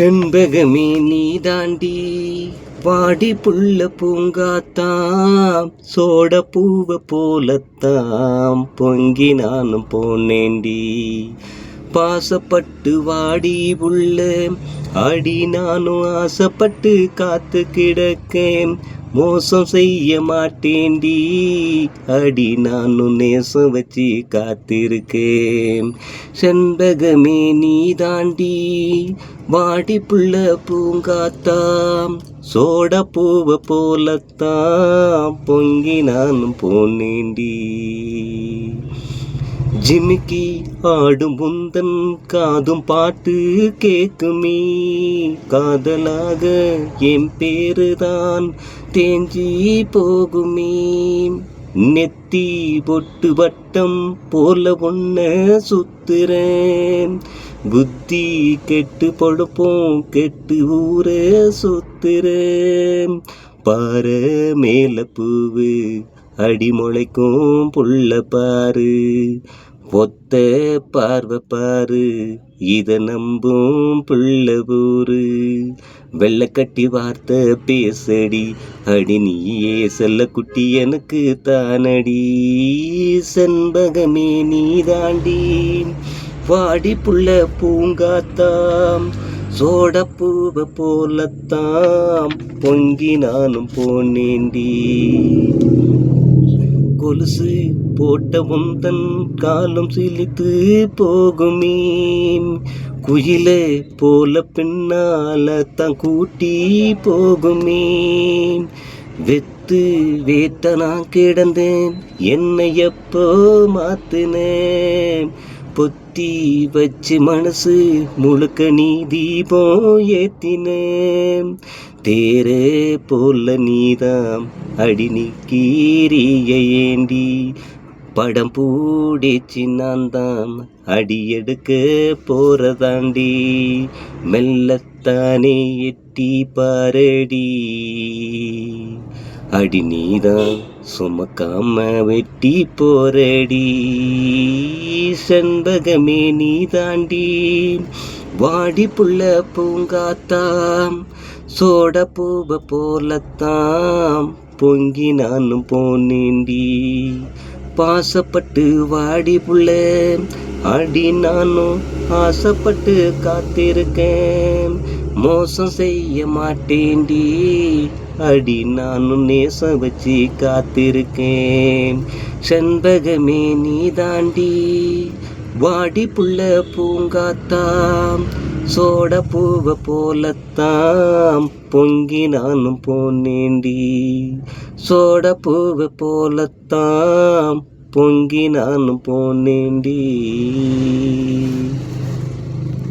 செண்பகமே நீ தாண்டி வாடி புள்ள பூங்காத்தாம் சோட பூவை போலத்தாம் பொங்கி நானும் போனேண்டி. பாசப்பட்டு வாடி புள்ள அடி நானும் ஆசைப்பட்டு காத்து கிடக்கேன். மோசம் செய்ய மாட்டேன்டி. அடி நானும் நேசம் வச்சு காத்திருக்கேன். செண்பகமே நீ தாண்டி வாடி புள்ள பூங்காத்தாம். சோட பூவை போலத்தான் பொங்கி நானும் போனேண்டி ஜிமிக்கி ஆடும் முந்தன் காதும் பாட்டு கேக்குமே. காதலாக என் பேருதான் தேஞ்சி போகுமே. நெத்தி பொட்டு வட்டம் போல ஒன்ன சுத்துறேன். புத்தி கெட்டு பொழப்போம் கெட்டு ஊரே சுத்துறேன். பாரு மேல பூவு அடிமுளைக்கும் புள்ள பாரு. ஒத்த பார்வை பாரு இத நம்பும் பிள்ளை ஊரு. வெள்ளக்கட்டி வார்த்தை பேசடி அடி நீயே செல்ல குட்டி எனக்கு தானடி. செண்பகமே நீ தாண்டி வாடி புள்ள பூங்காத்தாம் சோடப்பூவை போலத்தாம் பொங்கி நானும் போனேண்டி கொலுசு போட்ட உந்தன் காலம் சிலித்து போகுமே குயிலே போல பின்னால தான் கூட்டி போகுமே வெத்து வேட்ட நான் கிடந்தேன் என்னை எப்போ மாத்தினேன்? பொத்தி வச்சு மனசு முழுக்க நீ தீபம் ஏத்தினேன் தேரே போல நீதாம் அடி கீரிய ஏண்டி படம் பூடிச்சு நான் தான் அடி எடுக்க போறதாண்டி. மெல்லத்தானே எட்டி பாரடி. அடி நீதான் சுமக்காம வெட்டி போரடி. செண்பகமே நீ தாண்டி வாடி புள்ள பூங்காத்தாம் சோட பூவ போலத்தாம். பொங்கி நானும் போனேண்டி பாசப்பட்டு வாடி புள்ள அடி நானும் ஆசைப்பட்டு காத்திருக்கேன். மோசம் செய்ய மாட்டேண்டி அடி நானும் நேசம் வச்சு காத்திருக்கேன். செண்பகமே நீ தாண்டி வாடி புள்ள பூங்காத்தாம் சோட பூவ போலத்தாம் பொங்கி நானும் போனேண்டி சோட பூவ போலத்தாம் பொங்கி நானும் போனேண்டி